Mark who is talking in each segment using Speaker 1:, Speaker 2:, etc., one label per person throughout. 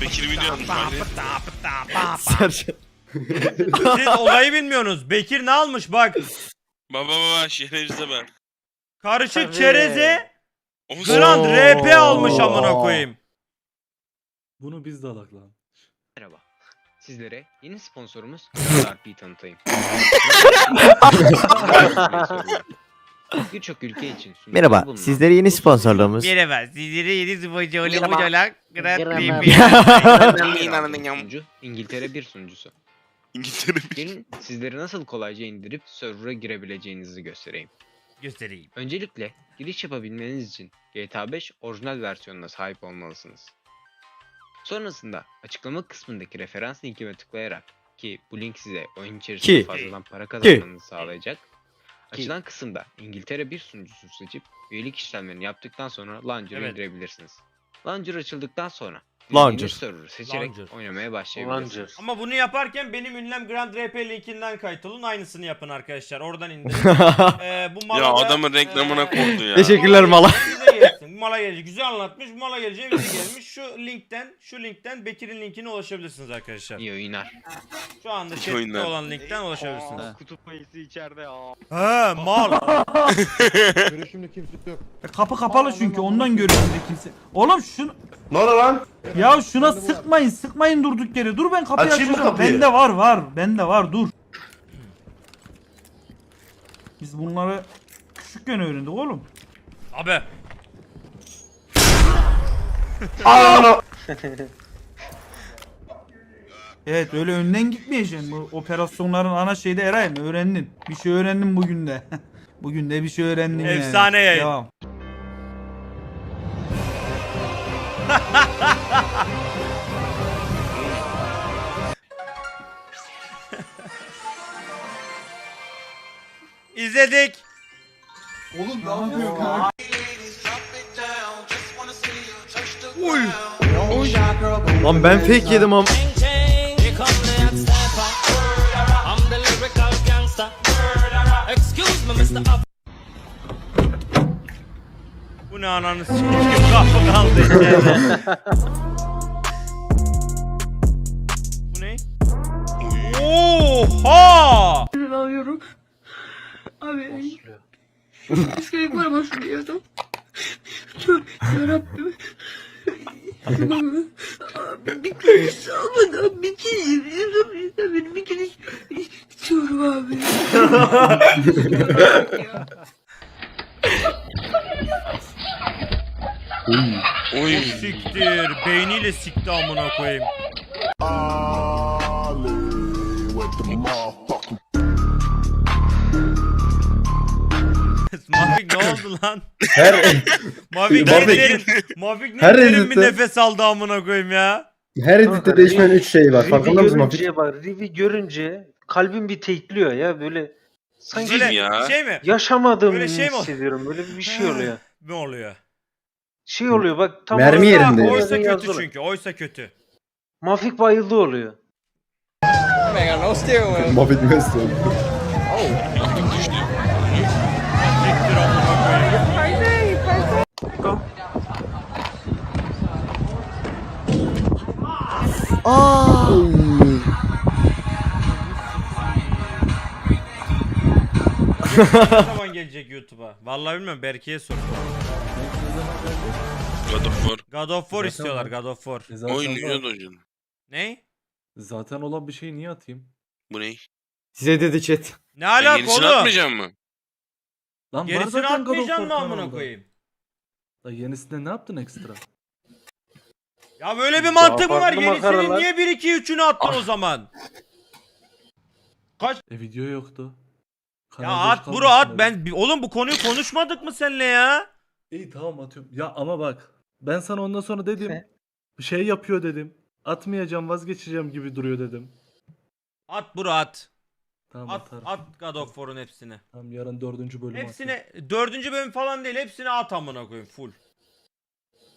Speaker 1: Bekir biliyormuş hani.
Speaker 2: Sercan.
Speaker 3: Siz olayı bilmiyorsunuz. Bekir ne almış bak.
Speaker 1: Baba baba şerefsize bak.
Speaker 3: Karışık
Speaker 2: Tabii.
Speaker 3: çereze Grand
Speaker 2: Oo.
Speaker 3: RP almış amına koyayım.
Speaker 4: Bunu biz de alak lan.
Speaker 5: Merhaba. Sizlere yeni sponsorumuz RP tanıtayım. Birçok ülke için
Speaker 2: Merhaba,
Speaker 5: bulunan
Speaker 2: sizlere yeni sponsorluğumuz.
Speaker 3: Merhaba sizlere yeni öyle bu olak Grand
Speaker 2: Merhaba.
Speaker 5: Sunucu İngiltere bir sunucusu.
Speaker 1: İngiltere bir.
Speaker 5: Gelin sizlere nasıl kolayca indirip server'a girebileceğinizi göstereyim.
Speaker 3: Göstereyim.
Speaker 5: Öncelikle giriş yapabilmeniz için GTA 5 orijinal versiyonuna sahip olmalısınız. Sonrasında açıklama kısmındaki referans linkime tıklayarak ki bu link size oyun içerisinde
Speaker 2: Ki.
Speaker 5: fazladan para kazanmanızı sağlayacak. Açılan kısımda İngiltere bir sunucusu seçip üyelik işlemlerini yaptıktan sonra Launcher'ı
Speaker 3: Evet.
Speaker 5: indirebilirsiniz. Launcher açıldıktan sonra
Speaker 2: Launcher.
Speaker 5: server'ı seçerek
Speaker 3: Launcher.
Speaker 5: oynamaya başlayabilirsiniz.
Speaker 3: Ama bunu yaparken benim ünlem Grand RP linkinden kayıt olun. Aynısını yapın arkadaşlar. Oradan indirin. Ee, bu mala
Speaker 1: Ya
Speaker 3: da,
Speaker 1: adamın reklamına
Speaker 3: ee,
Speaker 1: koydu ya.
Speaker 2: Teşekkürler mala.
Speaker 3: Mala gelecek. Güzel anlatmış. Mala geleceği bize gelmiş. Şu linkten, şu linkten Bekir'in linkine ulaşabilirsiniz arkadaşlar.
Speaker 5: İyi oyunlar.
Speaker 3: Şu anda
Speaker 1: İyi
Speaker 3: chatte
Speaker 1: oyunlar.
Speaker 3: olan linkten ulaşabilirsiniz.
Speaker 6: Kutup ayısı içeride ya.
Speaker 3: Ha mal.
Speaker 7: Görüşümde kimse yok.
Speaker 8: Kapı kapalı çünkü ondan görüyorum de kimse. Oğlum şunu
Speaker 7: Ne oldu lan?
Speaker 8: ya şuna sıkmayın sıkmayın durduk yere. Dur ben kapıyı
Speaker 7: Açayım mı
Speaker 8: açacağım.
Speaker 7: kapıyı?
Speaker 8: Bende var var. Bende var dur. Biz bunları küçükken öğrendik oğlum.
Speaker 3: Abi.
Speaker 8: Evet öyle önden gitmeyeceksin. Bu operasyonların ana şeyi de Eray mı? Öğrendin. Bir şey öğrendin bugün de. bugün de bir şey öğrendin yani.
Speaker 3: Efsane yayın.
Speaker 8: Devam.
Speaker 3: İzledik.
Speaker 2: Lan ben fake yedim am.
Speaker 3: Bu ne ananı sikeyim kapı kaldı içeride. Bu ne? Oha!
Speaker 9: alıyorum. Abi. Üstelik var başlıyordum. Yarabbim. Abi bir kere salmadan bir kere yürüyorum. Benim bir kere içiyorum abi.
Speaker 1: Oy.
Speaker 3: Siktir. Beyniyle sikti amına koyayım. Mafik ne oldu lan?
Speaker 7: Her
Speaker 3: Mafik ne
Speaker 7: Mafik.
Speaker 3: derin, Mafik ne
Speaker 7: Her
Speaker 3: derin bir
Speaker 7: editte-
Speaker 3: nefes aldı amına koyayım ya.
Speaker 7: her editte değişmeyen 3 şey var. Farkında mısın Mafik?
Speaker 6: görünce bak Rivi görünce kalbim bir tekliyor ya böyle sanki
Speaker 3: Böyle
Speaker 1: mi ya?
Speaker 3: şey mi?
Speaker 6: yaşamadığımı
Speaker 3: Böyle şey mi ol-
Speaker 6: hissediyorum böyle bir şey oluyor.
Speaker 3: Ne oluyor?
Speaker 6: Şey oluyor bak tam
Speaker 7: Mermi
Speaker 6: orada-
Speaker 7: yerinde.
Speaker 3: Oysa
Speaker 6: Yazın
Speaker 3: kötü
Speaker 6: yazılı.
Speaker 3: çünkü. Oysa kötü.
Speaker 6: Mafik bayıldı oluyor.
Speaker 7: Mafik mi
Speaker 3: ne zaman gelecek YouTube'a? Vallahi bilmiyorum Berke'ye sor.
Speaker 1: God of War.
Speaker 3: God of War
Speaker 4: Zaten
Speaker 3: istiyorlar
Speaker 4: var.
Speaker 3: God of War.
Speaker 4: E zaten,
Speaker 1: Oynuyor da oyun.
Speaker 3: Ne?
Speaker 4: zaten olan bir şeyi niye atayım?
Speaker 1: Bu ne?
Speaker 2: Size dedi chat.
Speaker 3: Ne
Speaker 1: Sen
Speaker 3: alaka
Speaker 1: yenisini
Speaker 3: oğlum?
Speaker 1: atmayacak mı?
Speaker 4: Lan var
Speaker 3: Gerisini
Speaker 4: zaten God of
Speaker 3: atmayacaksın
Speaker 4: War
Speaker 3: mı amına
Speaker 4: kanalda.
Speaker 3: koyayım?
Speaker 4: La yenisinde ne yaptın ekstra?
Speaker 3: Ya böyle bir mantık mı var?
Speaker 6: farklı
Speaker 3: Yenisini
Speaker 6: makaralar.
Speaker 3: niye 1 2 3'ünü attın o zaman?
Speaker 4: E video yoktu.
Speaker 3: Ya
Speaker 4: Kanal
Speaker 3: at bro at ben oğlum bu konuyu konuşmadık mı seninle ya?
Speaker 4: İyi tamam atıyorum. Ya ama bak ben sana ondan sonra dedim. Bir şey yapıyor dedim. Atmayacağım vazgeçeceğim gibi duruyor dedim.
Speaker 3: At bro at.
Speaker 4: Tamam
Speaker 3: At
Speaker 4: atarım.
Speaker 3: at God of War'un hepsini.
Speaker 4: Tamam yarın dördüncü bölümü
Speaker 3: Hepsini dördüncü bölüm falan değil hepsini at amına koyayım full.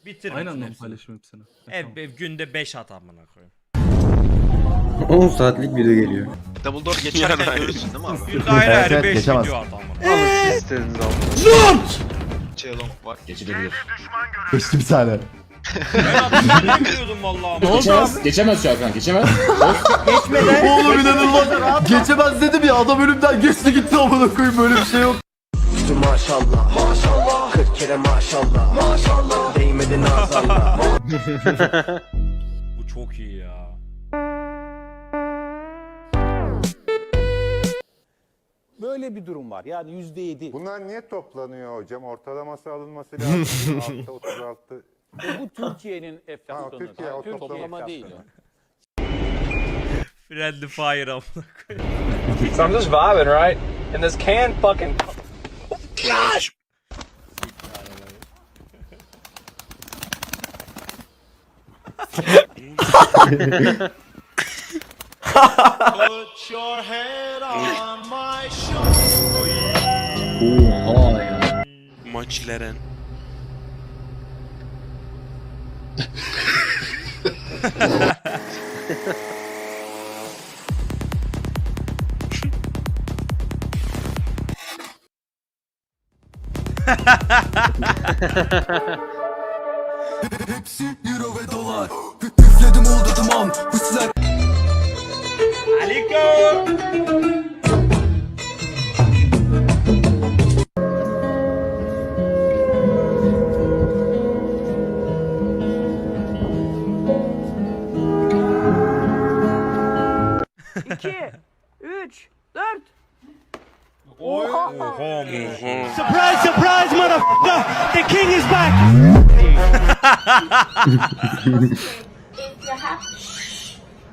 Speaker 3: Bitir.
Speaker 4: Aynı
Speaker 3: bütün
Speaker 4: anda mı
Speaker 3: hepsini.
Speaker 4: paylaşayım hepsini? Ha, tamam.
Speaker 3: ev günde 5 at amına koyayım.
Speaker 7: 10 saatlik video geliyor.
Speaker 6: Dumbledore geçerken görürsün değil mi abi?
Speaker 3: Günde ayrı
Speaker 2: Evet,
Speaker 3: ayrı
Speaker 2: evet,
Speaker 3: 5
Speaker 2: geçemez.
Speaker 3: video amına.
Speaker 6: Alın siz istediğiniz alın. Çelong var.
Speaker 7: Geçti bir saniye.
Speaker 3: Ben hatırlamıyorum biliyordum vallahi.
Speaker 2: Abi?
Speaker 10: Geçemez şu an geçemez.
Speaker 3: Geçmeden.
Speaker 2: Oğlum inanılmaz. Geçemez dedim ya adam önümden geçti gitti amına koyayım böyle bir şey yok.
Speaker 10: Maşallah. Maşallah. 40 kere maşallah. Maşallah. Değmedi nazarla.
Speaker 3: Bu çok iyi ya.
Speaker 10: Böyle bir durum var. Yani yüzde yedi.
Speaker 11: Bunlar niye toplanıyor hocam? Ortalaması alınması lazım. 6, 36.
Speaker 10: Bu Türkiye'nin enflasyonu.
Speaker 11: Türkiye o toplama
Speaker 10: değil o.
Speaker 3: Friendly fire amına koyayım.
Speaker 10: So I'm just vibing, right? And this can fucking Put your head on my
Speaker 7: Oha ya.
Speaker 1: Maç
Speaker 3: Leren.
Speaker 9: Hepsi euro ve
Speaker 3: dolar
Speaker 1: Üfledim oldu duman Bu 2,
Speaker 10: Surprise, surprise, motherfucker! The king is back!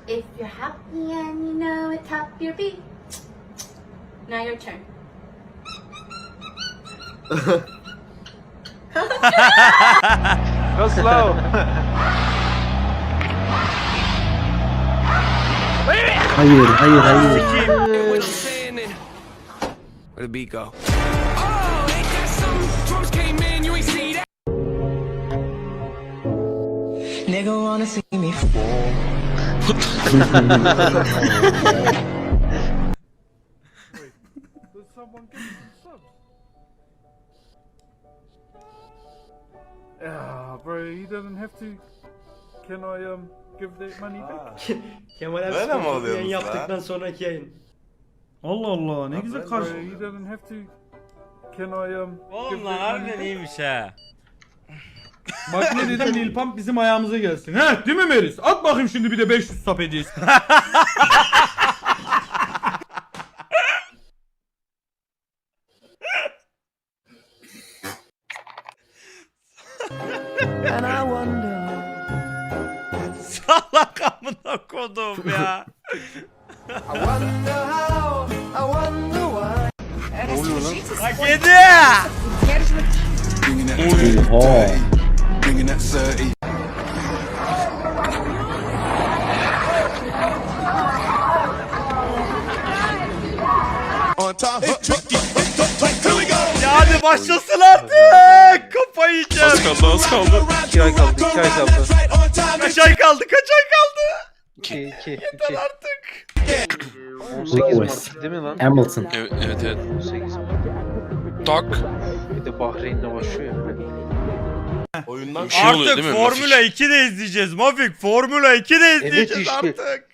Speaker 9: If you're happy, if you're happy and you know it, tap your feet. Now your turn.
Speaker 6: Go slow.
Speaker 7: Hayır hayır hayır.
Speaker 10: Where the beat go? Nigga wanna see me
Speaker 4: Yeah, bro, he doesn't have to. Can I um give that money back?
Speaker 2: Kemal abi
Speaker 1: Böyle mi
Speaker 2: sponsorlu
Speaker 1: oluyorsunuz
Speaker 2: yayın
Speaker 1: lan?
Speaker 2: yaptıktan sonraki yayın.
Speaker 8: Allah Allah ne güzel
Speaker 4: Bro,
Speaker 8: karşı.
Speaker 4: he doesn't have to. Can I um
Speaker 3: Oğlum
Speaker 4: give
Speaker 3: lan
Speaker 4: that money
Speaker 3: harbiden
Speaker 4: back?
Speaker 3: iyiymiş ha.
Speaker 8: Bak ne dedim Lil Pump bizim ayağımıza gelsin. He değil mi Meris? At bakayım şimdi bir de 500 sap edeceğiz.
Speaker 3: Salak amına kodum ya. Hak yedi.
Speaker 7: Oha.
Speaker 3: Ya hadi başlasın artık. Kafayı yiyeceğim.
Speaker 1: Az kaldı az kaldı.
Speaker 6: 2 ay kaldı, 2 ay kaldı.
Speaker 3: Kaç ay kaldı kaç ay kaldı.
Speaker 6: 2, 2, 2.
Speaker 3: Artık.
Speaker 6: 18 Mart değil mi lan?
Speaker 7: Hamilton.
Speaker 1: Evet evet evet.
Speaker 6: 18 Mart.
Speaker 1: Tak.
Speaker 6: Bir de Bahreyn'le başlıyor ya.
Speaker 1: Oyundan bir şey oluyor
Speaker 3: Artık
Speaker 1: değil mi?
Speaker 3: Formula 2 de izleyeceğiz Mafik. Formula 2 de izleyeceğiz
Speaker 6: işte.
Speaker 3: artık.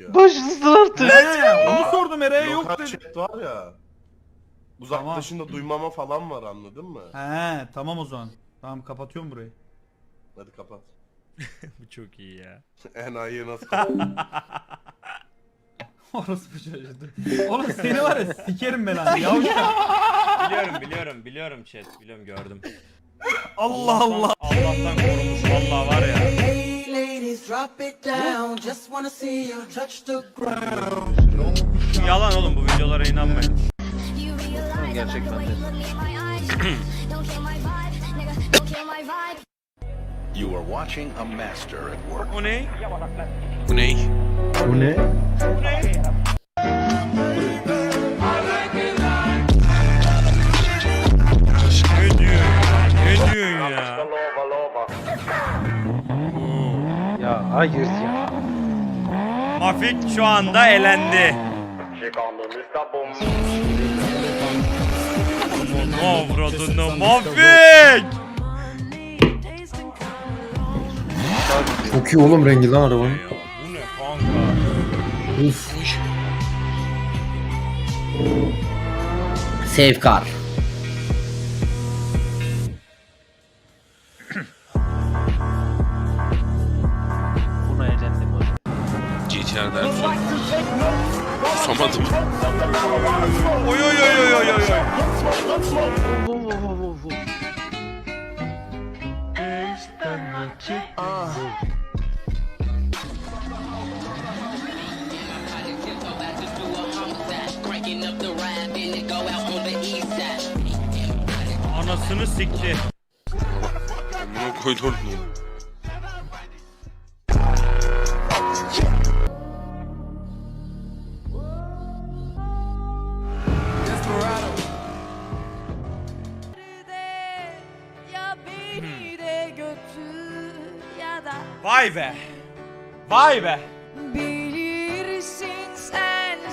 Speaker 6: Başlasın artık.
Speaker 8: Onu sordum Eray'a yok dedi.
Speaker 10: var ya.
Speaker 8: Uzaklaşında
Speaker 10: duymama falan var anladın mı?
Speaker 8: He tamam o zaman. Tamam kapatıyorum burayı.
Speaker 10: Hadi kapat.
Speaker 3: Bu çok iyi ya.
Speaker 10: Enayi nasıl
Speaker 8: Orası bir şaşırdı. Oğlum seni var ya sikerim ben abi. Yavşak.
Speaker 3: Biliyorum biliyorum biliyorum chat biliyorum gördüm.
Speaker 8: Allah Allah.
Speaker 3: Allah'tan korumuş vallahi var ya. Yalan oğlum bu videolara inanmayın.
Speaker 6: Gerçekten de.
Speaker 10: You are watching a master at work.
Speaker 3: O ne?
Speaker 1: Bu ne?
Speaker 7: Bu ne?
Speaker 3: Bu ne?
Speaker 6: Hayır ya.
Speaker 3: Mafik şu anda elendi. Avradını Mafik!
Speaker 12: Çok iyi oğlum rengi lan arabanın.
Speaker 3: Ya, bu ne kanka?
Speaker 12: Uf.
Speaker 1: GTR'den sonra. Kusamadım.
Speaker 3: Oy oy oy oy oy oy. oy. Anasını sikti.
Speaker 1: Bunu koydum.
Speaker 3: Vay be. Vay be.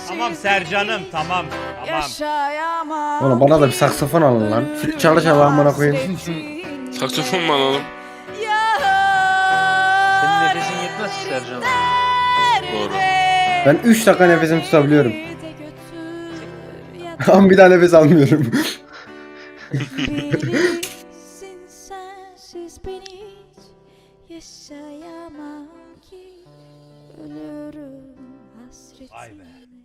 Speaker 3: Tamam Sercan'ım tamam. Tamam.
Speaker 12: Oğlum bana da bir saksafon alın lan. Çala çala amına koyayım.
Speaker 1: Saksafon mu alalım?
Speaker 13: Senin nefesin yetmez Sercan.
Speaker 1: Doğru.
Speaker 12: Ben 3 dakika nefesimi tutabiliyorum. Ama bir daha nefes almıyorum.
Speaker 3: Ivan.